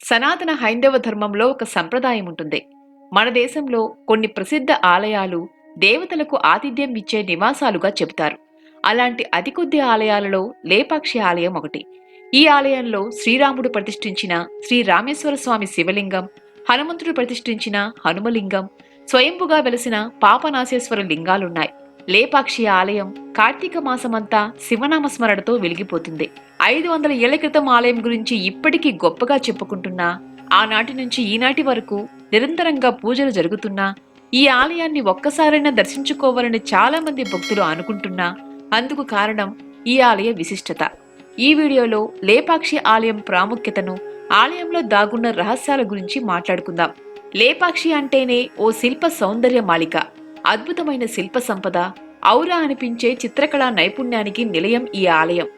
సనాతన హైందవ ధర్మంలో ఒక సంప్రదాయం ఉంటుంది. మన దేశంలో కొన్ని ప్రసిద్ధ ఆలయాలు దేవతలకు ఆతిథ్యం ఇచ్చే నివాసాలుగా చెబుతారు. అలాంటి అతి కొద్ది ఆలయాలలో లేపాక్షి ఆలయం ఒకటి. ఈ ఆలయంలో శ్రీరాముడు ప్రతిష్ఠించిన శ్రీ రామేశ్వర స్వామి శివలింగం హనుమంతుడు ప్రతిష్ఠించిన హనుమలింగం స్వయంభుగా వెలసిన పాపనాశేశ్వర లింగాలున్నాయి. లేపాక్షి ఆలయం కార్తీక మాసమంతా శివనామస్మరణతో వెలిగిపోతుంది. ఐదు వందల ఏళ్ళ క్రితం ఆలయం గురించి ఇప్పటికీ గొప్పగా చెప్పుకుంటున్నా ఆనాటి నుంచి ఈనాటి వరకు నిరంతరంగా పూజలు జరుగుతున్నా ఈ ఆలయాన్ని ఒక్కసారైనా దర్శించుకోవాలని చాలా మంది భక్తులు అనుకుంటున్నా అందుకు కారణం ఈ ఆలయ విశిష్టత. ఈ వీడియోలో లేపాక్షి ఆలయం ప్రాముఖ్యతను ఆలయంలో దాగున్న రహస్యాల గురించి మాట్లాడుకుందాం. లేపాక్షి అంటేనే ఓ శిల్ప సౌందర్య మాలిక. అద్భుతమైన శిల్ప సంపద ఔరా అనిపించే చిత్రకళా నైపుణ్యానికి నిలయం ఈ ఆలయం.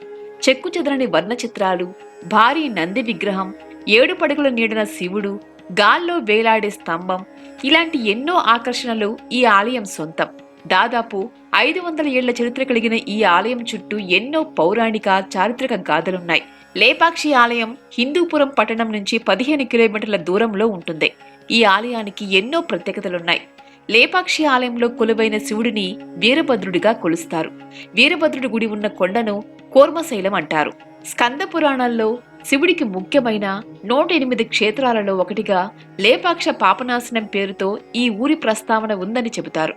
చెక్కు చెదరని వర్ణ చిత్రాలు భారీ నంది విగ్రహం ఏడు పడుగుల నీడన శివుడు గాల్లో వేలాడే స్తంభం ఇలాంటి ఎన్నో ఆకర్షణలు ఈ ఆలయం సొంతం. దాదాపు ఐదు వందల ఏళ్ళ చరిత్ర కలిగిన ఈ ఆలయం చుట్టూ ఎన్నో పౌరాణిక చారిత్రక గాథలున్నాయి. లేపాక్షి ఆలయం హిందూపురం పట్టణం నుంచి పదిహేను కిలోమీటర్ల దూరంలో ఉంటుంది. ఈ ఆలయానికి ఎన్నో ప్రత్యేకతలున్నాయి. లేపాక్షి ఆలయంలో కొలువైన శివుడిని వీరభద్రుడిగా కొలుస్తారు. వీరభద్రుడి గుడి ఉన్న కొండను కూర్మశైలం అంటారు. స్కంద పురాణాల్లో శివుడికి ముఖ్యమైన నూట ఎనిమిది క్షేత్రాలలో ఒకటిగా లేపాక్ష పాపనాశనం పేరుతో ఈ ఊరి ప్రస్తావన ఉందని చెబుతారు.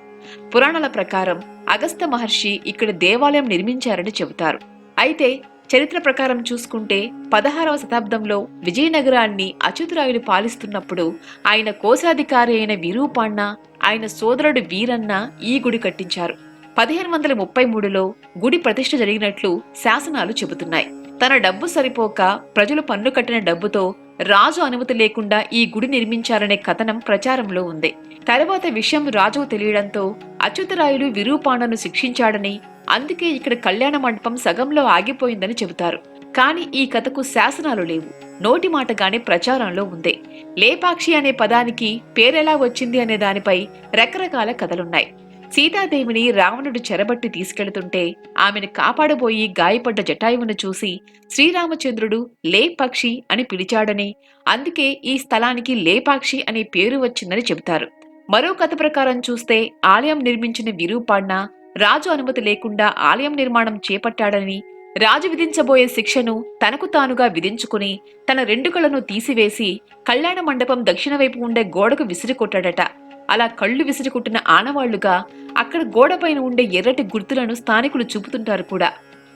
పురాణాల ప్రకారం అగస్త మహర్షి ఇక్కడ దేవాలయం నిర్మించారని చెబుతారు. అయితే చరిత్ర ప్రకారం చూసుకుంటే పదహారవ శతాబ్దంలో విజయనగరాన్ని అచ్యుతరాయులు పాలిస్తున్నప్పుడు ఆయన కోశాధికారి అయిన విరూపాన్న ఆయన సోదరుడు వీరన్న ఈ గుడి కట్టించారు. పదిహేను వందల ముప్పై మూడులో గుడి ప్రతిష్ఠ జరిగినట్లు శాసనాలు చెబుతున్నాయి. తన డబ్బు సరిపోక ప్రజలు పన్ను కట్టిన డబ్బుతో రాజు అనుమతి లేకుండా ఈ గుడి నిర్మించారనే కథనం ప్రచారంలో ఉంది. తర్వాత విషయం రాజుకు తెలియడంతో అచ్యుతరాయుడు విరూపాణను శిక్షించాడని అందుకే ఇక్కడ కళ్యాణ మండపం సగంలో ఆగిపోయిందని చెబుతారు. కానీ ఈ కథకు శాసనాలు లేవు. నోటి మాటగానే ప్రచారంలో ఉంది. లేపాక్షి అనే పదానికి పేరెలా వచ్చింది అనే దానిపై రకరకాల కథలున్నాయి. సీతాదేవిని రావణుడు చెరబట్టి తీసుకెళ్తుంటే ఆమెను కాపాడబోయి గాయపడ్డ జటాయువును చూసి శ్రీరామచంద్రుడు లేపాక్షి అని పిలిచాడని అందుకే ఈ స్థలానికి లేపాక్షి అనే పేరు వచ్చిందని చెబుతారు. మరో కథ ప్రకారం చూస్తే ఆలయం నిర్మించిన విరూపాణ్ణ రాజు అనుమతి లేకుండా ఆలయం నిర్మాణం చేపట్టాడని రాజు విధించబోయే శిక్షను తనకు తానుగా విధించుకుని తన రెండు కళ్ళను తీసివేసి కళ్యాణ మండపం దక్షిణ వైపు ఉండే గోడకు విసిరికొట్టాడట. అలా కళ్ళు విసిరికొట్టిన ఆనవాళ్ళుగా అక్కడ గోడపైన ఉండే ఎర్రటి గుర్తులను స్థానికులు చూపుతుంటారు కూడా.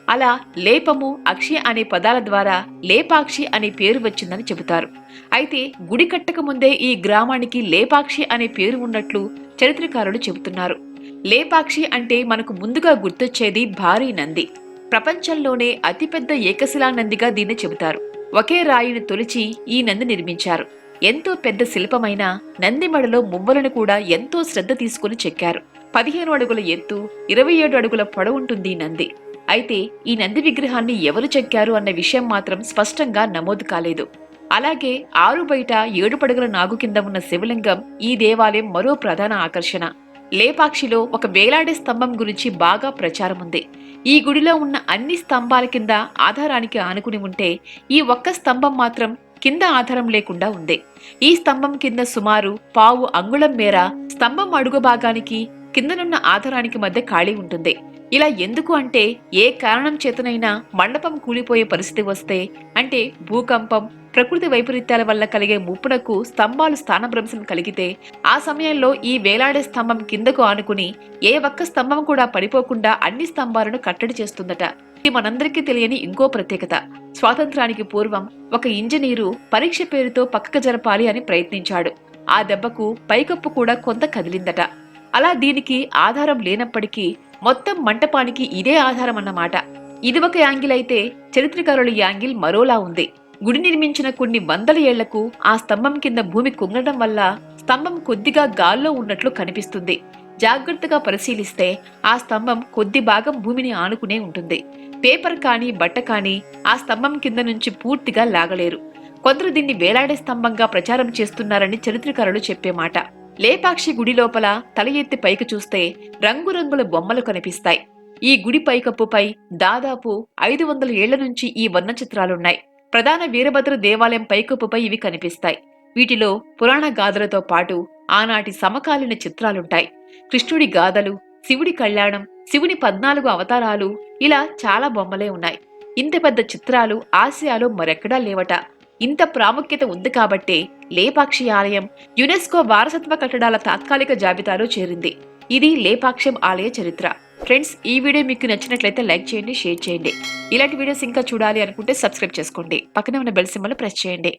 అలా లేపము అక్షి అనే పదాల ద్వారా లేపాక్షి అనే పేరు వచ్చిందని చెబుతారు. అయితే గుడి కట్టక ముందే ఈ గ్రామానికి లేపాక్షి అనే పేరు ఉన్నట్లు చరిత్రకారులు చెబుతున్నారు. లేపాక్షి అంటే మనకు ముందుగా గుర్తొచ్చేది భారీ నంది. ప్రపంచంలోనే అతిపెద్ద ఏకశిలా నందిగా దీన్ని చెబుతారు. ఒకే రాయిని తొలిచి ఈ నంది నిర్మించారు. ఎంతో పెద్ద శిల్పమైన నందిమడలో మువ్వలను కూడా ఎంతో శ్రద్ధ తీసుకుని చెక్కారు. పదిహేను అడుగుల ఎత్తు ఇరవై ఏడు అడుగుల పొడవుంటుంది ఈ నంది. అయితే ఈ నంది విగ్రహాన్ని ఎవరు చెక్కారు అన్న విషయం మాత్రం స్పష్టంగా నమోదు కాలేదు. అలాగే ఆరు బయట ఏడు పడుగుల నాగు కింద ఉన్న శివలింగం ఈ దేవాలయం మరో ప్రధాన ఆకర్షణ. లేపాక్షిలో ఒక వేలాడే స్తంభం గురించి బాగా ప్రచారం ఉంది. ఈ గుడిలో ఉన్న అన్ని స్తంభాల కింద ఆధారానికి ఆనుకుని ఉంటే ఈ ఒక్క స్తంభం మాత్రం కింద ఆధారం లేకుండా ఉంది. ఈ స్తంభం కింద సుమారు పావు అంగుళం మేర స్తంభం అడుగు భాగానికి కిందనున్న ఆధారానికి మధ్య ఖాళీ ఉంటుంది. ఇలా ఎందుకు అంటే ఏ కారణం చేతనైనా మండపం కూలిపోయే పరిస్థితి వస్తే అంటే భూకంపం ప్రకృతి వైపరీత్యాల వల్ల కలిగే ముప్పునకు స్తంభాలు స్థానభ్రంశం కలిగితే ఆ సమయంలో ఈ వేలాడే స్తంభం కిందకు ఆనుకుని ఏ ఒక్క స్తంభం కూడా పడిపోకుండా అన్ని స్తంభాలను కట్టడి చేస్తుందట. ఇది మనందరికీ తెలియని ఇంకో ప్రత్యేకత. స్వాతంత్రానికి పూర్వం ఒక ఇంజనీరు పరీక్ష పేరుతో పక్కకు జరపాలి అని ప్రయత్నించాడు. ఆ దెబ్బకు పైకప్పు కూడా కొంత కదిలిందట. అలా దీనికి ఆధారం లేనప్పటికీ మొత్తం మంటపానికి ఇదే ఆధారం అన్నమాట ఇది ఒక యాంగిల్ అయితే చరిత్రకారుల యాంగిల్ మరోలా ఉంది. గుడి నిర్మించిన కొన్ని వందల ఏళ్ళకు ఆ స్తంభం కింద భూమి కుంగడం వల్ల స్తంభం కొద్దిగా గాల్లో ఉన్నట్లు కనిపిస్తుంది. జాగ్రత్తగా పరిశీలిస్తే ఆ స్తంభం కొద్ది భాగం భూమిని ఆనుకునే ఉంటుంది. పేపర్ కానీ బట్ట కానీ ఆ స్తంభం కింద నుంచి పూర్తిగా లాగలేరు. కొందరు దీన్ని వేలాడే స్తంభంగా ప్రచారం చేస్తున్నారని చరిత్రకారులు చెప్పే మాట. లేపాక్షి గుడి లోపల తల ఎత్తి పైకి చూస్తే రంగురంగుల బొమ్మలు కనిపిస్తాయి. ఈ గుడి పైకప్పుపై దాదాపు ఐదు వందల ఏళ్ళ నుంచి ఈ వర్ణ చిత్రాలున్నాయి ప్రధాన వీరభద్ర దేవాలయం పైకప్పుపై ఇవి కనిపిస్తాయి. వీటిలో పురాణ గాథలతో పాటు ఆనాటి సమకాలీన చిత్రాలుంటాయి. కృష్ణుడి గాథలు శివుడి కళ్యాణం శివుని పద్నాలుగు అవతారాలు ఇలా చాలా బొమ్మలే ఉన్నాయి. ఇంత పెద్ద చిత్రాలు ఆసియాలో మరెక్కడా లేవట. ఇంత ప్రాముఖ్యత ఉంది కాబట్టే లేపాక్షి ఆలయం యునెస్కో వారసత్వ కట్టడాల తాత్కాలిక జాబితాలో చేరింది. ఇది లేపాక్షం ఆలయ చరిత్ర. ఫ్రెండ్స్ ఈ వీడియో మీకు నచ్చినట్లయితే లైక్ చేయండి షేర్ చేయండి. ఇలాంటి వీడియోస్ ఇంకా చూడాలి అనుకుంటే సబ్స్క్రైబ్ చేసుకోండి. పక్కనే ఉన్న బెల్ సింబల్ ప్రెస్ చేయండి.